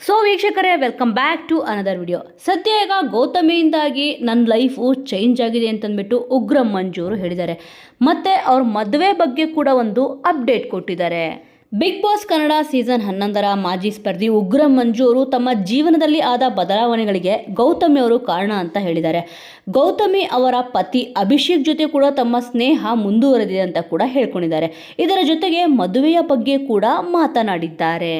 So ವೀಕ್ಷಕರೇ welcome back to another video ಸದ್ಯ ಈಗ ಗೌತಮಿಯಿಂದಾಗಿ ನನ್ನ ಲೈಫು ಚೇಂಜ್ ಆಗಿದೆ ಅಂತಂದ್ಬಿಟ್ಟು ಉಗ್ರ ಮಂಜೂರು ಹೇಳಿದ್ದಾರೆ. ಮತ್ತು ಅವ್ರ ಮದುವೆ ಬಗ್ಗೆ ಕೂಡ ಒಂದು ಅಪ್ಡೇಟ್ ಕೊಟ್ಟಿದ್ದಾರೆ. ಬಿಗ್ ಬಾಸ್ ಕನ್ನಡ ಸೀಸನ್ ಹನ್ನೊಂದರ ಮಾಜಿ ಸ್ಪರ್ಧಿ ಉಗ್ರ ಮಂಜು ಅವರು ತಮ್ಮ ಜೀವನದಲ್ಲಿ ಆದ ಬದಲಾವಣೆಗಳಿಗೆ ಗೌತಮಿ ಅವರು ಕಾರಣ ಅಂತ ಹೇಳಿದ್ದಾರೆ. ಗೌತಮಿ ಅವರ ಪತಿ ಅಭಿಷೇಕ್ ಜೊತೆ ಕೂಡ ತಮ್ಮ ಸ್ನೇಹ ಮುಂದುವರೆದಿದೆ ಅಂತ ಕೂಡ ಹೇಳ್ಕೊಂಡಿದ್ದಾರೆ. ಇದರ ಜೊತೆಗೆ ಮದುವೆಯ ಬಗ್ಗೆ ಕೂಡ ಮಾತನಾಡಿದ್ದಾರೆ.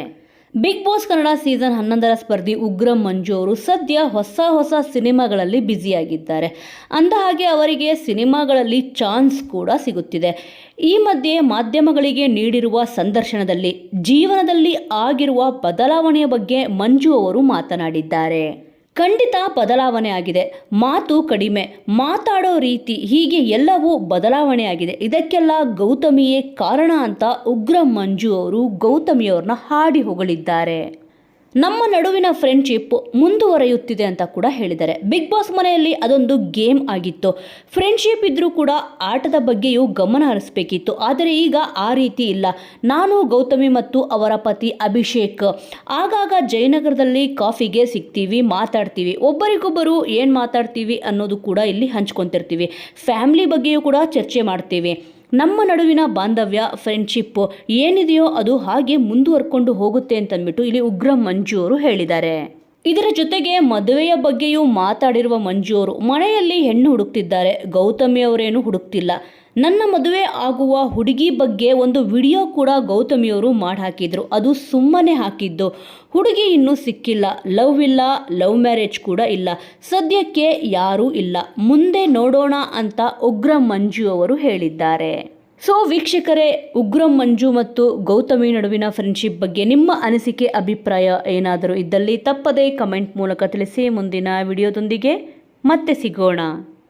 ಬಿಗ್ ಬಾಸ್ ಕನ್ನಡ ಸೀಸನ್ ಹನ್ನೊಂದರ ಸ್ಪರ್ಧಿ ಉಗ್ರ ಮಂಜು ಅವರು ಸದ್ಯ ಹೊಸ ಹೊಸ ಸಿನಿಮಾಗಳಲ್ಲಿ ಬ್ಯುಸಿಯಾಗಿದ್ದಾರೆ. ಅಂದ ಹಾಗೆ ಅವರಿಗೆ ಸಿನಿಮಾಗಳಲ್ಲಿ ಚಾನ್ಸ್ ಕೂಡ ಸಿಗುತ್ತಿದೆ. ಈ ಮಧ್ಯೆ ಮಾಧ್ಯಮಗಳಿಗೆ ನೀಡಿರುವ ಸಂದರ್ಶನದಲ್ಲಿ ಜೀವನದಲ್ಲಿ ಆಗಿರುವ ಬದಲಾವಣೆಯ ಬಗ್ಗೆ ಮಂಜು ಅವರು ಮಾತನಾಡಿದ್ದಾರೆ. ಖಂಡಿತ ಬದಲಾವಣೆ ಆಗಿದೆ. ಮಾತು ಕಡಿಮೆ. ಮಾತಾಡೋ ರೀತಿ ಹೀಗೆ ಎಲ್ಲವೂ ಬದಲಾವಣೆ ಆಗಿದೆ. ಇದಕ್ಕೆಲ್ಲ ಗೌತಮಿಯೇ ಕಾರಣ ಅಂತ ಉಗ್ರ ಮಂಜು ಅವರು ಗೌತಮಿಯವ್ರನ್ನ ಹಾಡಿ ಹೊಗಳಿದ್ದಾರೆ. ನಮ್ಮ ನಡುವಿನ ಫ್ರೆಂಡ್ಶಿಪ್ ಮುಂದುವರೆಯುತ್ತಿದೆ ಅಂತ ಕೂಡ ಹೇಳಿದ್ದಾರೆ. ಬಿಗ್ ಬಾಸ್ ಮನೆಯಲ್ಲಿ ಅದೊಂದು ಗೇಮ್ ಆಗಿತ್ತು. ಫ್ರೆಂಡ್ಶಿಪ್ ಇದ್ದರೂ ಕೂಡ ಆಟದ ಬಗ್ಗೆಯೂ ಗಮನ ಹರಿಸಬೇಕಿತ್ತು. ಆದರೆ ಈಗ ಆ ರೀತಿ ಇಲ್ಲ. ನಾನು, ಗೌತಮಿ ಮತ್ತು ಅವರ ಪತಿ ಅಭಿಷೇಕ್. ಆಗಾಗ ಜಯನಗರದಲ್ಲಿ ಕಾಫಿಗೆ ಸಿಗ್ತೀವಿ, ಮಾತಾಡ್ತೀವಿ. ಒಬ್ಬರಿಗೊಬ್ಬರು ಏನು ಮಾತಾಡ್ತೀವಿ ಅನ್ನೋದು ಕೂಡ ಇಲ್ಲಿ ಹಂಚ್ಕೊತಿರ್ತೀವಿ. ಫ್ಯಾಮ್ಲಿ ಬಗ್ಗೆಯೂ ಕೂಡ ಚರ್ಚೆ ಮಾಡ್ತೀವಿ. ನಮ್ಮ ನಡುವಿನ ಬಾಂಧವ್ಯ ಫ್ರೆಂಡ್ಶಿಪ್ ಏನಿದೆಯೋ ಅದು ಹಾಗೆ ಮುಂದುವರ್ಕೊಂಡು ಹೋಗುತ್ತೆ ಅಂತಂದ್ಬಿಟ್ಟು ಇಲ್ಲಿ ಉಗ್ರ ಮಂಜು ಅವರು ಹೇಳಿದ್ದಾರೆ. ಇದರ ಜೊತೆಗೆ ಮದುವೆಯ ಬಗ್ಗೆಯೂ ಮಾತಾಡಿರುವ ಮಂಜು ಅವರು ಮನೆಯಲ್ಲಿ ಹೆಣ್ಣು ಹುಡುಕ್ತಿದ್ದಾರೆ. ಗೌತಮಿ ಅವರೇನು ಹುಡುಕ್ತಿಲ್ಲ. ನನ್ನ ಮದುವೆ ಆಗುವ ಹುಡುಗಿ ಬಗ್ಗೆ ಒಂದು ವಿಡಿಯೋ ಕೂಡ ಗೌತಮಿಯವರು ಮಾಡಿ ಹಾಕಿದ್ರು ಅದು ಸುಮ್ಮನೆ ಹಾಕಿದ್ದು. ಹುಡುಗಿ ಇನ್ನೂ ಸಿಕ್ಕಿಲ್ಲ. ಲವ್ ಇಲ್ಲ, ಲವ್ ಮ್ಯಾರೇಜ್ ಕೂಡ ಇಲ್ಲ. ಸದ್ಯಕ್ಕೆ ಯಾರೂ ಇಲ್ಲ. ಮುಂದೆ ನೋಡೋಣ ಅಂತ ಉಗ್ರ ಮಂಜು ಅವರು ಹೇಳಿದ್ದಾರೆ. ಸೊ, ವೀಕ್ಷಕರೇ, ಉಗ್ರ ಮಂಜು ಮತ್ತು ಗೌತಮಿ ನಡುವಿನ ಫ್ರೆಂಡ್ಶಿಪ್ ಬಗ್ಗೆ ನಿಮ್ಮ ಅನಿಸಿಕೆ, ಅಭಿಪ್ರಾಯ ಏನಾದರೂ ಇದ್ದಲ್ಲಿ ತಪ್ಪದೇ ಕಮೆಂಟ್ ಮೂಲಕ ತಿಳಿಸಿ. ಮುಂದಿನ ವಿಡಿಯೋದೊಂದಿಗೆ ಮತ್ತೆ ಸಿಗೋಣ.